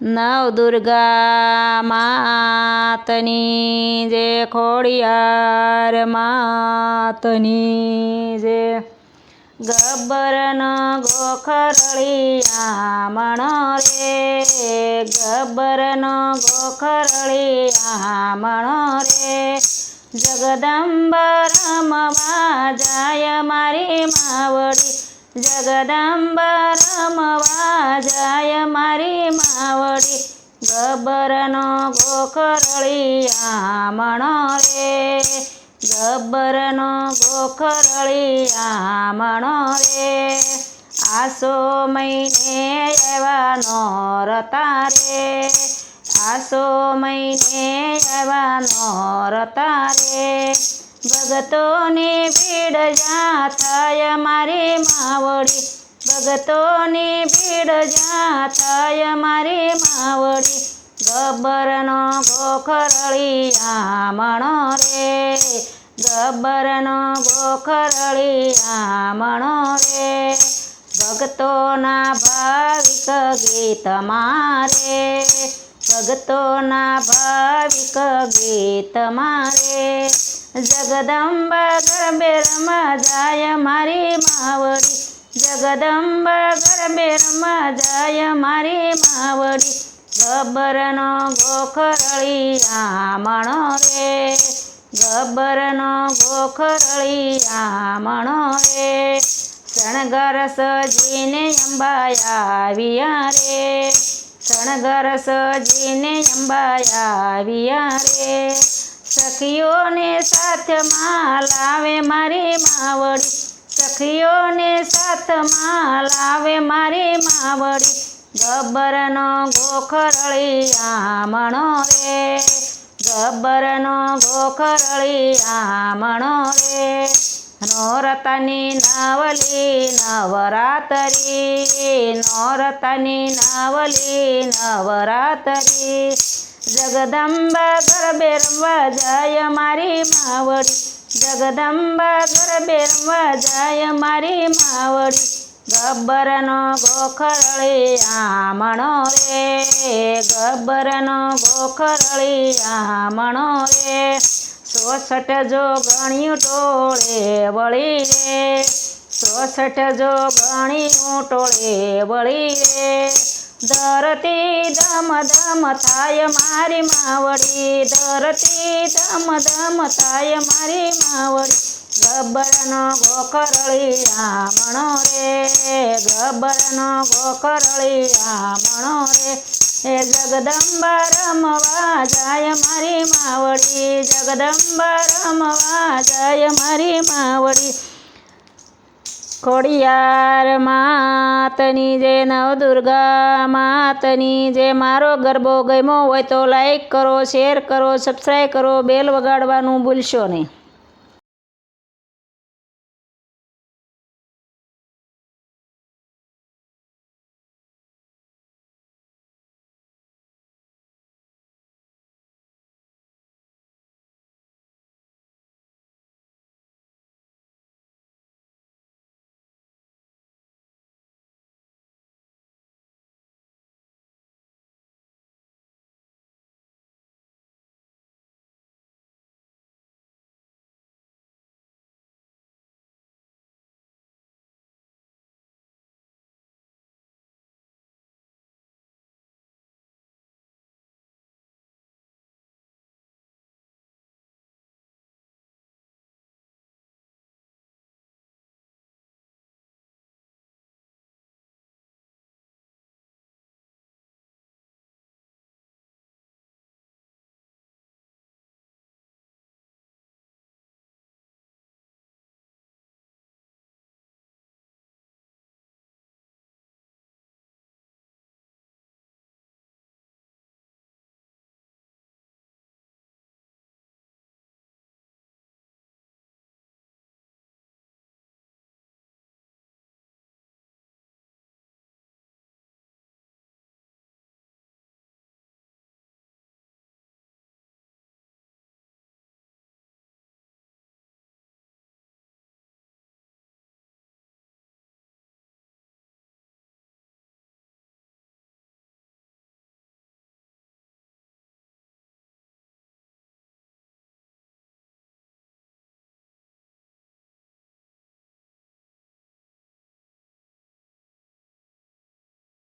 નવ દુર્ગા માતની જે ખોડિયાર માતની જે ગબ્બરનો ગોખરળિયા મણો રે ગબ્બરનો ગોખરળિયા મણો રે જગદંબ રમવા જાય મારી માવડી જગદંબ રમવા જાય મારી માવડી, ગબ્બરનો ગોખરળિયા મણો રે. ગબ્બરનો ગોખરળિયા મણો રે. આસો મહિને એવાનો રતા રે. આસો મહિને એવાનો રતા રે. ભગતોની ભીડ જ્યાં થાય મારી માવડી. ભગતોની ભીડ જ્યાં થાય મારી માવડી. ગબ્બરનો ગોખરળિયા મણો રે. ગબ્બરનો ગોખરળિયા મણો રે. ભક્તોના ભાવિક ગીત મારે. ભક્તોના ભાવિક ગીત મારે. જગદંબ ગરબે રમા જાય મારી માવડી. જગદંબા ગરબે રમા જાય મારી માવડી. ગબ્બરનો ગોખરળી આમણો રે. ગબ્બરનો ગોખરળી આમણો રે. શણગર સજીને અંબાયા આવ્યા રે. શણગર સજીને અંબાયા આવ્યા રે. સખીઓને સાથમાં લાવે મારી માવડી. સખીઓને સાથમાં લાવે મારી માવડી. ગબ્બરનો ગોખરળિયા મણો રે. ગબ્બરનો ગોખરળિયા મણો રે. નોરતાની નાવલી નવરાતરી. નોરતાની નાવલી નવરાતરી. જગદંબા ગરબે રમવા જાય મારી માવડી. જગદંબા ગરબે રમવા જાય મારી માવડી. ગબ્બરનો ગોખરળી આમણો રે. ગબ્બરનો ગોખરળી આમણો રે. સોસઠ જો ગણ્યું ટોળે વળી રે. સોસઠ જો ગણ્યું ટોળે વળી રે. ધરતી ધમ ધમ થાય મારી માવડી. ધરતી ધમ ધમ થાય મારી માવડી. ગબરનો ગોકરળી રામણો રે. ગબરનો ગોકરળી રામણો રે. હે જગદંબા રમવા જાય મારી માવડી. જગદંબા રમવા જાય મારી માવડી. ખોડિયાર માતની જે નવદુર્ગા માતની જે મારો ગરબો ગમ્યો હોય તો લાઈક કરો શેર કરો સબસ્ક્રાઈબ કરો બેલ વગાડવાનું ભૂલશો નહીં.